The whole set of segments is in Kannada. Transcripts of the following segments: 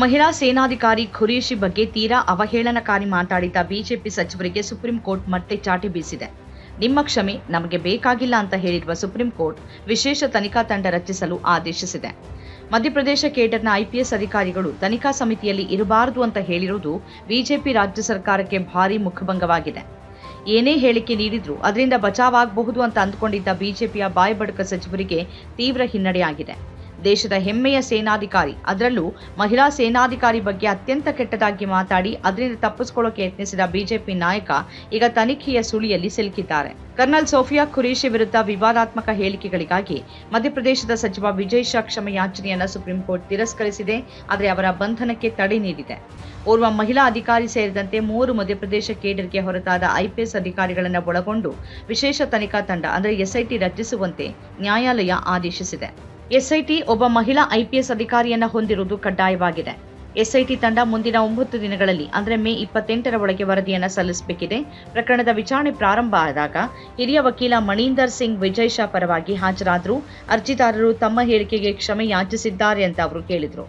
ಮಹಿಳಾ ಸೇನಾಧಿಕಾರಿ ಖುರೇಶಿ ಬಗ್ಗೆ ತೀರಾ ಅವಹೇಳನಕಾರಿ ಮಾತಾಡಿದ ಬಿಜೆಪಿ ಸಚಿವರಿಗೆ ಸುಪ್ರೀಂ ಕೋರ್ಟ್ ಮತ್ತೆ ಚಾಟಿ ಬೀಸಿದೆ. ನಿಮ್ಮ ಕ್ಷಮೆ ನಮಗೆ ಬೇಕಾಗಿಲ್ಲ ಅಂತ ಹೇಳಿರುವ ಸುಪ್ರೀಂ ಕೋರ್ಟ್ ವಿಶೇಷ ತನಿಖಾ ತಂಡ ರಚಿಸಲು ಆದೇಶಿಸಿದೆ. ಮಧ್ಯಪ್ರದೇಶ ಕೇಡರ್ನ ಐಪಿಎಸ್ ಅಧಿಕಾರಿಗಳು ತನಿಖಾ ಸಮಿತಿಯಲ್ಲಿ ಇರಬಾರದು ಅಂತ ಹೇಳಿರುವುದು ಬಿಜೆಪಿ ರಾಜ್ಯ ಸರ್ಕಾರಕ್ಕೆ ಭಾರೀ ಮುಖಭಂಗವಾಗಿದೆ. ಏನೇ ಹೇಳಿಕೆ ನೀಡಿದ್ರೂ ಅದರಿಂದ ಬಚಾವಾಗಬಹುದು ಅಂತ ಅಂದುಕೊಂಡಿದ್ದ ಬಿಜೆಪಿಯ ಬಾಯ್ಬಡಕ ಸಚಿವರಿಗೆ ತೀವ್ರ ಹಿನ್ನಡೆಯಾಗಿದೆ ದೇಶದ ಹೆಮ್ಮೆಯ ಸೇನಾಧಿಕಾರಿ. ಅದರಲ್ಲೂ ಮಹಿಳಾ ಸೇನಾಧಿಕಾರಿ ಬಗ್ಗೆ ಅತ್ಯಂತ ಕೆಟ್ಟದಾಗಿ ಮಾತಾಡಿ, ಅದರಿಂದ ತಪ್ಪಿಸಿಕೊಳ್ಳೋಕೆ ಯತ್ನಿಸಿದ ಬಿಜೆಪಿ ನಾಯಕ ಈಗ ತನಿಖೆಯ ಸುಳಿಯಲ್ಲಿ ಸಿಲುಕಿದ್ದಾರೆ. ಕರ್ನಲ್ ಸೋಫಿಯಾ ಖುರೇಶಿ ವಿರುದ್ಧ ವಿವಾದಾತ್ಮಕ ಹೇಳಿಕೆಗಳಿಗಾಗಿ ಮಧ್ಯಪ್ರದೇಶದ ಸಚಿವ ವಿಜಯ್ ಶಾ ಕ್ಷಮೆಯಾಚನೆಯನ್ನು ಸುಪ್ರೀಂ ಕೋರ್ಟ್ ತಿರಸ್ಕರಿಸಿದೆ, ಆದರೆ ಅವರ ಬಂಧನಕ್ಕೆ ತಡೆ ನೀಡಿದೆ. ಓರ್ವ ಮಹಿಳಾ ಅಧಿಕಾರಿ ಸೇರಿದಂತೆ ಮೂರು ಮಧ್ಯಪ್ರದೇಶ ಕೇಡರ್ಗೆ ಹೊರತಾದ ಐಪಿಎಸ್ ಅಧಿಕಾರಿಗಳನ್ನು ಒಳಗೊಂಡು ವಿಶೇಷ ತನಿಖಾ ತಂಡ, ಅಂದರೆ ಎಸ್ಐಟಿ ರಚಿಸುವಂತೆ ನ್ಯಾಯಾಲಯ ಆದೇಶಿಸಿದೆ. ಎಸ್ಐಟಿ ಒಬ್ಬ ಮಹಿಳಾ ಐಪಿಎಸ್ ಅಧಿಕಾರಿಯನ್ನ ಹೊಂದಿರುವುದು ಕಡ್ಡಾಯವಾಗಿದೆ. ಎಸ್ಐಟಿ ತಂಡ ಮುಂದಿನ ಒಂಬತ್ತು ದಿನಗಳಲ್ಲಿ, ಅಂದರೆ ಮೇ ಇಪ್ಪತ್ತೆಂಟರ ಒಳಗೆ ವರದಿಯನ್ನು ಸಲ್ಲಿಸಬೇಕಿದೆ. ಪ್ರಕರಣದ ವಿಚಾರಣೆ ಪ್ರಾರಂಭ ಆದಾಗ ಹಿರಿಯ ವಕೀಲ ಮಣೀಂದರ್ ಸಿಂಗ್ ವಿಜಯ್ ಶಾ ಪರವಾಗಿ ಹಾಜರಾದರೂ. ಅರ್ಜಿದಾರರು ತಮ್ಮ ಹೇಳಿಕೆಗೆ ಕ್ಷಮೆ ಯಾಚಿಸಿದ್ದಾರೆ ಅಂತ ಅವರು ಕೇಳಿದರು.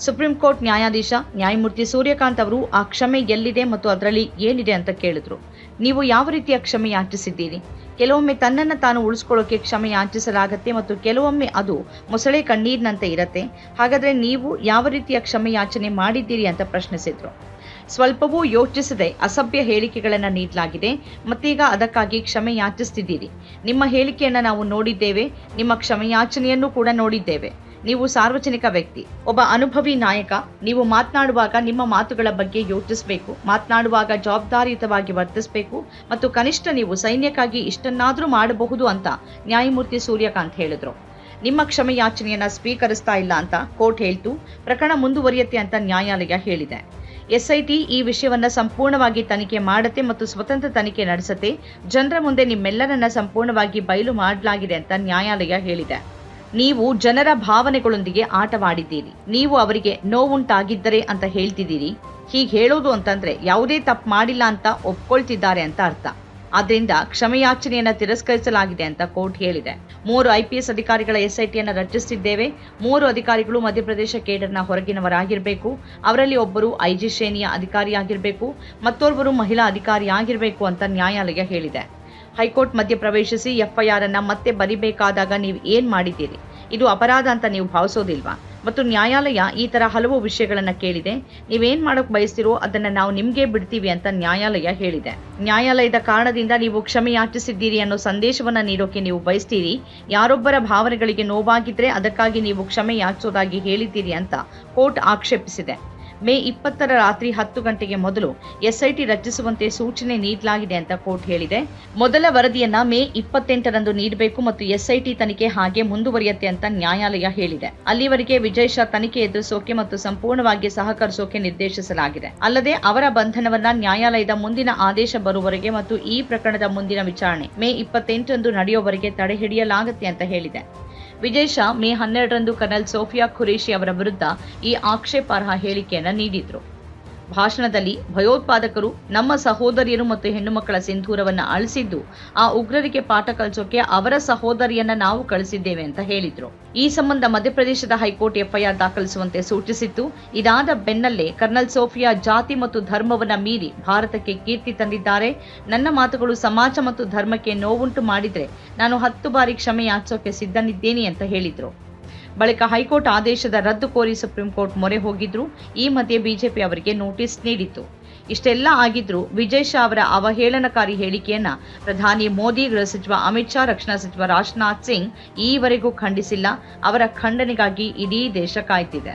ಸುಪ್ರೀಂ ಕೋರ್ಟ್ ನ್ಯಾಯಾಧೀಶ ನ್ಯಾಯಮೂರ್ತಿ ಸೂರ್ಯಕಾಂತ್ ಅವರು, ಆ ಕ್ಷಮೆ ಎಲ್ಲಿದೆ ಮತ್ತು ಅದರಲ್ಲಿ ಏನಿದೆ ಅಂತ ಕೇಳಿದ್ರು. ನೀವು ಯಾವ ರೀತಿಯ ಕ್ಷಮೆ ಯಾಚಿಸಿದ್ದೀರಿ? ಕೆಲವೊಮ್ಮೆ ತನ್ನನ್ನು ತಾನು ಉಳಿಸ್ಕೊಳ್ಳೋಕೆ ಕ್ಷಮೆ ಯಾಚಿಸಲಾಗತ್ತೆ ಮತ್ತು ಕೆಲವೊಮ್ಮೆ ಅದು ಮೊಸಳೆ ಕಣ್ಣೀರಿನಂತೆ ಇರತ್ತೆ. ಹಾಗಾದ್ರೆ ನೀವು ಯಾವ ರೀತಿಯ ಕ್ಷಮೆ ಯಾಚನೆ ಮಾಡಿದ್ದೀರಿ ಅಂತ ಪ್ರಶ್ನಿಸಿದ್ರು. ಸ್ವಲ್ಪವೂ ಯೋಚಿಸದೆ ಅಸಭ್ಯ ಹೇಳಿಕೆಗಳನ್ನು ನೀಡಲಾಗಿದೆ. ಮತ್ತೀಗ ಅದಕ್ಕಾಗಿ ಕ್ಷಮೆ ಯಾಚಿಸ್ತಿದ್ದೀರಿ. ನಿಮ್ಮ ಹೇಳಿಕೆಯನ್ನು ನಾವು ನೋಡಿದ್ದೇವೆ. ನಿಮ್ಮ ಕ್ಷಮೆಯಾಚನೆಯನ್ನು ಕೂಡ ನೋಡಿದ್ದೇವೆ. ನೀವು ಸಾರ್ವಜನಿಕ ವ್ಯಕ್ತಿ, ಒಬ್ಬ ಅನುಭವಿ ನಾಯಕ, ನೀವು ಮಾತನಾಡುವಾಗ ನಿಮ್ಮ ಮಾತುಗಳ ಬಗ್ಗೆ ಯೋಚಿಸಬೇಕು, ಮಾತನಾಡುವಾಗ ಜವಾಬ್ದಾರಿಯುತವಾಗಿ ವರ್ತಿಸಬೇಕು ಮತ್ತು ಕನಿಷ್ಠ ನೀವು ಸೈನ್ಯಕ್ಕಾಗಿ ಇಷ್ಟನ್ನಾದರೂ ಮಾಡಬಹುದು ಅಂತ ನ್ಯಾಯಮೂರ್ತಿ ಸೂರ್ಯಕಾಂತ್ ಹೇಳಿದ್ರು. ನಿಮ್ಮ ಕ್ಷಮೆಯಾಚನೆಯನ್ನ ಸ್ವೀಕರಿಸ್ತಾ ಇಲ್ಲ ಅಂತ ಕೋರ್ಟ್ ಹೇಳ್ತು, ಪ್ರಕರಣ ಮುಂದುವರಿಯುತ್ತೆ ಅಂತ ನ್ಯಾಯಾಲಯ ಹೇಳಿದೆ. ಎಸ್ಐಟಿ ಈ ವಿಷಯವನ್ನ ಸಂಪೂರ್ಣವಾಗಿ ತನಿಖೆ ಮಾಡತ್ತೆ ಮತ್ತು ಸ್ವತಂತ್ರ ತನಿಖೆ ನಡೆಸತ್ತೆ. ಜನರ ಮುಂದೆ ನಿಮ್ಮೆಲ್ಲರನ್ನ ಸಂಪೂರ್ಣವಾಗಿ ಬಯಲು ಮಾಡಲಾಗಿದೆ ಅಂತ ನ್ಯಾಯಾಲಯ ಹೇಳಿದೆ. ನೀವು ಜನರ ಭಾವನೆಗಳೊಂದಿಗೆ ಆಟವಾಡಿದ್ದೀರಿ. ನೀವು ಅವರಿಗೆ ನೋವುಂಟಾಗಿದ್ದರೆ ಅಂತ ಹೇಳ್ತಿದ್ದೀರಿ. ಹೀಗೆ ಹೇಳೋದು ಅಂತಂದ್ರೆ ಯಾವುದೇ ತಪ್ಪು ಮಾಡಿಲ್ಲ ಅಂತ ಒಪ್ಕೊಳ್ತಿದ್ದಾರೆ ಅಂತ ಅರ್ಥ. ಆದ್ರಿಂದ ಕ್ಷಮೆಯಾಚನೆಯನ್ನ ತಿರಸ್ಕರಿಸಲಾಗಿದೆ ಅಂತ ಕೋರ್ಟ್ ಹೇಳಿದೆ. ಮೂರು ಐಪಿಎಸ್ ಅಧಿಕಾರಿಗಳ ಎಸ್ಐಟಿಯನ್ನು ರಚಿಸುತ್ತಿದ್ದೇವೆ ಮೂರು ಅಧಿಕಾರಿಗಳು ಮಧ್ಯಪ್ರದೇಶ ಕೇಡರ್ನ ಹೊರಗಿನವರಾಗಿರಬೇಕು. ಅವರಲ್ಲಿ ಒಬ್ಬರು ಐಜಿ ಶ್ರೇಣಿಯ ಅಧಿಕಾರಿಯಾಗಿರಬೇಕು. ಮತ್ತೋರ್ವರು ಮಹಿಳಾ ಅಧಿಕಾರಿಯಾಗಿರಬೇಕು ಅಂತ ನ್ಯಾಯಾಲಯ ಹೇಳಿದೆ. ಹೈಕೋರ್ಟ್ ಮಧ್ಯ ಪ್ರವೇಶಿಸಿ ಎಫ್ಐಆರ್ ಅನ್ನ ಮತ್ತೆ ಬರಿಬೇಕಾದಾಗ ನೀವು ಏನ್ ಮಾಡಿದ್ದೀರಿ? ಇದು ಅಪರಾಧ ಅಂತ ನೀವು ಭಾವಿಸೋದಿಲ್ವಾ? ಮತ್ತು ನ್ಯಾಯಾಲಯ ಈ ತರ ಹಲವು ವಿಷಯಗಳನ್ನ ಕೇಳಿದೆ. ನೀವೇನ್ ಮಾಡಕ್ ಬಯಸ್ತಿರೋ ಅದನ್ನ ನಾವು ನಿಮ್ಗೆ ಬಿಡ್ತೀವಿ ಅಂತ ನ್ಯಾಯಾಲಯ ಹೇಳಿದೆ. ನ್ಯಾಯಾಲಯದ ಕಾರಣದಿಂದ ನೀವು ಕ್ಷಮೆ ಯಾಚಿಸಿದ್ದೀರಿ ಅನ್ನೋ ಸಂದೇಶವನ್ನ ನೀಡೋಕೆ ನೀವು ಬಯಸ್ತೀರಿ. ಯಾರೊಬ್ಬರ ಭಾವನೆಗಳಿಗೆ ನೋವಾಗಿದ್ರೆ ಅದಕ್ಕಾಗಿ ನೀವು ಕ್ಷಮೆ ಯಾಚಿಸೋದಾಗಿ ಹೇಳಿದ್ದೀರಿ ಅಂತ ಕೋರ್ಟ್ ಆಕ್ಷೇಪಿಸಿದೆ. ಮೇ ಇಪ್ಪತ್ತರ ರಾತ್ರಿ ಹತ್ತು ಗಂಟೆಗೆ ಮೊದಲು ಎಸ್ಐಟಿ ರಚಿಸುವಂತೆ ಸೂಚನೆ ನೀಡಲಾಗಿದೆ ಅಂತ ಕೋರ್ಟ್ ಹೇಳಿದೆ. ಮೊದಲ ವರದಿಯನ್ನ ಮೇ ಇಪ್ಪತ್ತೆಂಟರಂದು ನೀಡಬೇಕು ಮತ್ತು ಎಸ್ಐಟಿ ತನಿಖೆ ಹಾಗೆ ಮುಂದುವರಿಯುತ್ತೆ ಅಂತ ನ್ಯಾಯಾಲಯ ಹೇಳಿದೆ. ಅಲ್ಲಿವರೆಗೆ ವಿಜಯ್ ಶಾ ತನಿಖೆ ಎದುರಿಸೋಕೆ ಮತ್ತು ಸಂಪೂರ್ಣವಾಗಿ ಸಹಕರಿಸೋಕೆ ನಿರ್ದೇಶಿಸಲಾಗಿದೆ. ಅಲ್ಲದೆ ಅವರ ಬಂಧನವನ್ನ ನ್ಯಾಯಾಲಯದ ಮುಂದಿನ ಆದೇಶ ಬರುವವರೆಗೆ ಮತ್ತು ಈ ಪ್ರಕರಣದ ಮುಂದಿನ ವಿಚಾರಣೆ ಮೇ ಇಪ್ಪತ್ತೆಂಟರಂದು ನಡೆಯುವವರೆಗೆ ತಡೆ ಹಿಡಿಯಲಾಗುತ್ತೆ ಅಂತ ಹೇಳಿದೆ. ವಿಜಯ್ ಶಾ ಮೇ ಹನ್ನೆರಡರಂದು ಕರ್ನಲ್ ಸೋಫಿಯಾ ಖುರೇಶಿ ಅವರ ವಿರುದ್ಧ ಈ ಆಕ್ಷೇಪಾರ್ಹ ಹೇಳಿಕೆಯನ್ನು ನೀಡಿದ್ರು. ಭಾಷಣದಲ್ಲಿ ಭಯೋತ್ಪಾದಕರು ನಮ್ಮ ಸಹೋದರಿಯರು ಮತ್ತು ಹೆಣ್ಣುಮಕ್ಕಳ ಸಿಂಧೂರವನ್ನು ಅಳಿಸಿದ್ದು, ಆ ಉಗ್ರರಿಗೆ ಪಾಠ ಕಲಿಸೋಕೆ ಅವರ ಸಹೋದರಿಯನ್ನ ನಾವು ಕಳಿಸಿದ್ದೇವೆ ಅಂತ ಹೇಳಿದ್ರು. ಈ ಸಂಬಂಧ ಮಧ್ಯಪ್ರದೇಶದ ಹೈಕೋರ್ಟ್ ಎಫ್ಐಆರ್ ದಾಖಲಿಸುವಂತೆ ಸೂಚಿಸಿತ್ತು ಇದಾದ ಬೆನ್ನಲ್ಲೇ ಕರ್ನಲ್ ಸೋಫಿಯಾ ಜಾತಿ ಮತ್ತು ಧರ್ಮವನ್ನ ಮೀರಿ ಭಾರತಕ್ಕೆ ಕೀರ್ತಿ ತಂದಿದ್ದಾರೆ. ನನ್ನ ಮಾತುಗಳು ಸಮಾಜ ಮತ್ತು ಧರ್ಮಕ್ಕೆ ನೋವುಂಟು ಮಾಡಿದ್ರೆ ನಾನು ಹತ್ತು ಬಾರಿ ಕ್ಷಮೆ ಯಾಚಿಸೋಕೆ ಸಿದ್ಧನಿದ್ದೇನೆ ಅಂತ ಹೇಳಿದ್ರು. ಬಳಿಕ ಹೈಕೋರ್ಟ್ ಆದೇಶದ ರದ್ದು ಕೋರಿ ಸುಪ್ರೀಂ ಕೋರ್ಟ್ ಮೊರೆ ಹೋಗಿದ್ರು. ಈ ಮಧ್ಯೆ ಬಿಜೆಪಿ ಅವರಿಗೆ ನೋಟಿಸ್ ನೀಡಿತ್ತು. ಇಷ್ಟೆಲ್ಲ ಆಗಿದ್ರೂ ವಿಜಯ್ ಶಾ ಅವರ ಅವಹೇಳನಕಾರಿ ಹೇಳಿಕೆಯನ್ನ ಪ್ರಧಾನಿ ಮೋದಿ ಗೃಹ ಸಚಿವ ಅಮಿತ್ ಶಾ, ರಕ್ಷಣಾ ಸಚಿವ ರಾಜನಾಥ್ ಸಿಂಗ್ ಈವರೆಗೂ ಖಂಡಿಸಿಲ್ಲ. ಅವರ ಖಂಡನೆಗಾಗಿ ಇಡೀ ದೇಶ ಕಾಯ್ತಿದೆ.